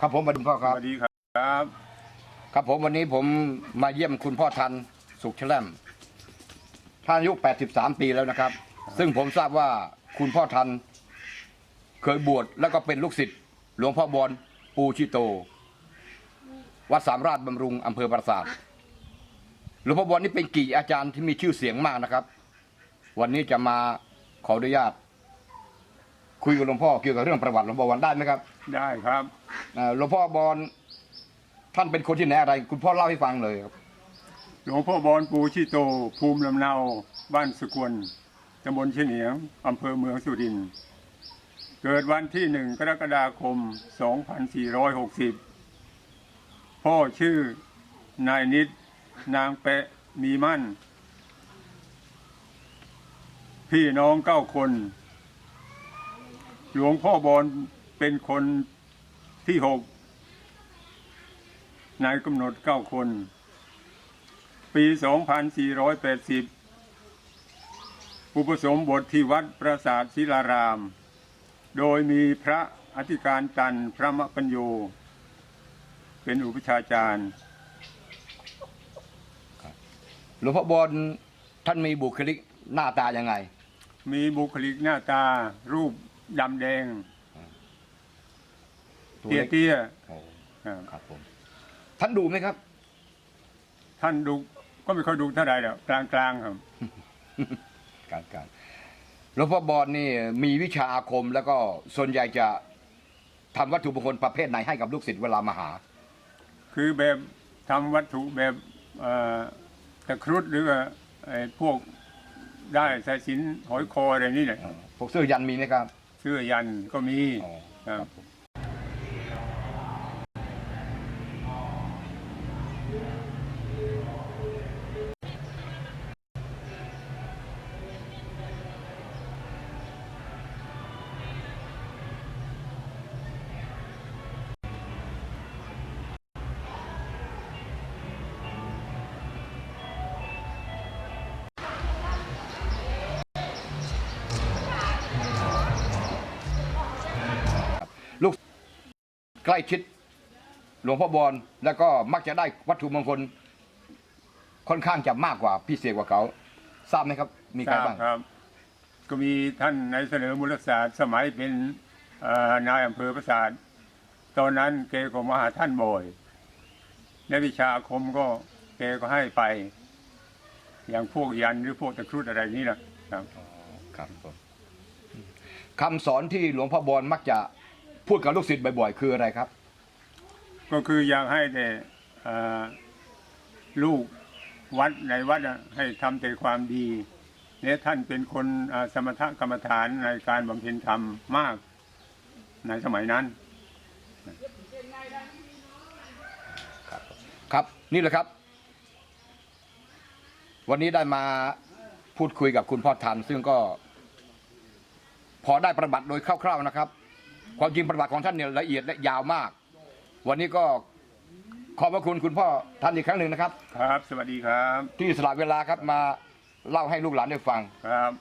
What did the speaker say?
ครับผมมาดูพ่อสครับวัสดีครับครับผมวันนี้ผมมาเยี่ยมคุณพ่อทันสุขแชล่มท่านอายุ 83 ปีแล้วนะครับ ซึ่งผมทราบว่าคุณพ่อทันเคยบวชแล้วก็เป็นลูกศิษย์หลวงพ่อบอลปูชิโต วัดสามราชบำรุงอำเภอปราสาทหลวงพ่อบอลนี่เป็นกี่อาจารย์ที่มีชื่อเสียงมากนะครับ วันนี้จะมาขออนุญาต คุยกับหลวงพ่อเกี่ยวกับเรื่องประวัติหลวงพ่อบอลได้ไหมครับได้ครับเอ่อหลวงพ่อบอลท่านเป็นคนที่ไหนอะไร คุณพ่อเล่าให้ฟังเลยครับหลวงพ่อบอนปูชิโต ภูมิลำเนา บ้านสกวนตำบลเฉนียงอำเภอเมืองสุรินทร์เกิดวันที่หนึ่งกรกฎาคม 2460 พ่อชื่อนายนิด นางแปะมีมั่น พี่น้องเก้าคน หลวงพ่อบอลเป็นคนที่หกนายกำหนดเก้าคน ปี 2480 อุปสมบทที่วัดปราสาทศิลาราม โดยมีพระอธิการตันพระมปัญโย เป็นอุปชฌาจารย์หลวงพ่อบอลท่านมีบุคลิกหน้าตายังไง มีบุคลิกหน้าตารูป ดำแดง ตัวเตี้ยล็กเตี้ยโอ้ๆครับครับผม ท่านดูไหมครับ ท่านดูก็ไม่ค่อยดูเท่าไหร่แล้วกลางๆครับ การการหลวงพ่อบอลนี่มีวิชาอาคมแล้วก็ส่วนใหญ่จะทำวัตถุมงคลประเภทไหนให้กับลูกศิษย์เวลามาหา คือแบบทำวัตถุแบบเอ่อตะครุดหรือว่าไอ้พวกได้สายสิญจนหอยคออะไรนี่แหละพวกเสื้อยันมีไหมครับ เสื้อยันก็มีอ๋อครับ ใกล้ชิดหลวงพ่อบอลแล้วก็มักจะได้วัตถุมงคลค่อนข้างจะมากกว่าพิเศษกว่าเขาทราบไหมครับ มีใครบ้างทบครับ ก็มีท่านในเสนอมูลศาสตร์สมัยเป็นเอ่อนายอำเภอประสาทตอนนั้นแกก็มาหาท่านบ่อยในวิชาอาคมก็แกก็ให้ไป อย่างพวกยันหรือพวกตะครุดอะไรนี่แหละครับครับผมคำสอนที่หลวงพ่อบอลมักจะ พูดกับลูกศิษย์บ่อยๆ คืออะไรครับ ก็คืออยากให้แต่เอ่อลูกวัดในวัดน่ะให้ทำแต่ความดีเนี่ยท่านเป็นคนอ่าสมถกรรมฐานในการบำเพ็ญธรรมมากในสมัยนั้น ครับนี่แหละครับ วันนี้ได้มาพูดคุยกับคุณพ่อทัน ซึ่งก็ พอได้ประวัติโดยคร่าวๆนะครับ ความจริงประวัติของท่านเนี่ยละเอียดและยาวมาก วันนี้ก็ขอบพระคุณคุณพ่อท่านอีกครั้งหนึ่งนะครับ ครับ สวัสดีครับ ที่สละเวลาครับมาเล่าให้ลูกหลานได้ฟังครับ